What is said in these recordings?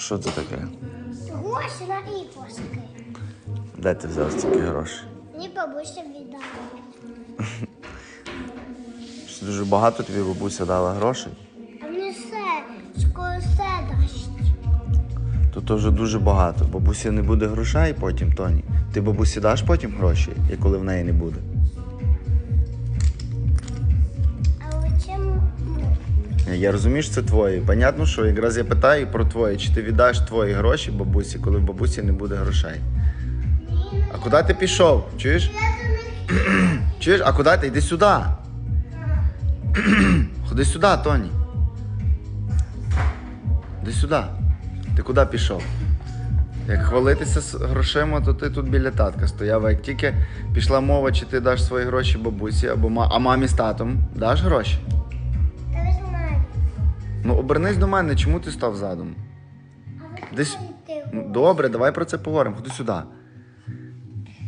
Що це таке? Гроші на іграшки. Де ти взяв стільки грошей? Мені бабуся віддала. Що дуже багато тобі бабуся дала грошей. А мені все, скоро все дасть. То то вже дуже багато. Бабусі не буде грошей потім, Тоні. Ти бабусі даш потім гроші, і коли в неї не буде. Я розумію, що це твої. Понятно, що якраз я питаю про твої, чи ти віддаш твої гроші бабусі, коли в бабусі не буде грошей. А куди ти пішов? Чуєш? Чуєш? А куди ти? Йди сюди. Ходи сюди, Тоні. Іди сюди. Ти куди пішов? Як хвалитися з грошима, то ти тут біля татка стояв. Як тільки пішла мова, чи ти даш свої гроші бабусі або ма... а мамі з татом, даш гроші? Ну обернись до мене, чому ти став задом? Десь. Ну, добре, давай про це поговоримо. Ходи сюди.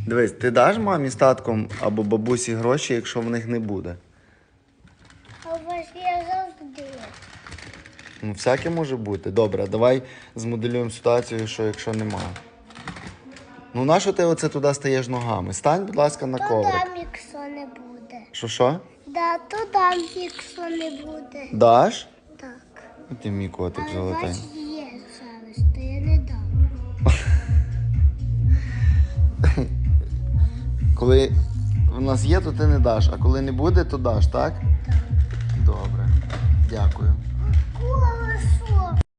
Дивись, ти даш мамі з татком або бабусі гроші, якщо в них не буде. а у вас є завжди. Ну, всяке може бути. Добре, давай змоделюємо ситуацію, що якщо нема. Ну, нащо ти оце туди стаєш ногами? Стань, будь ласка, на То коврик. дам, якщо не буде. Що що? Да, то якщо не буде. Даш? Ти мій котик Але золотий. вас є зараз, то я не дам. Коли в нас є, то ти не даш, а коли не буде, то даш, так? Так. Добре. Дякую.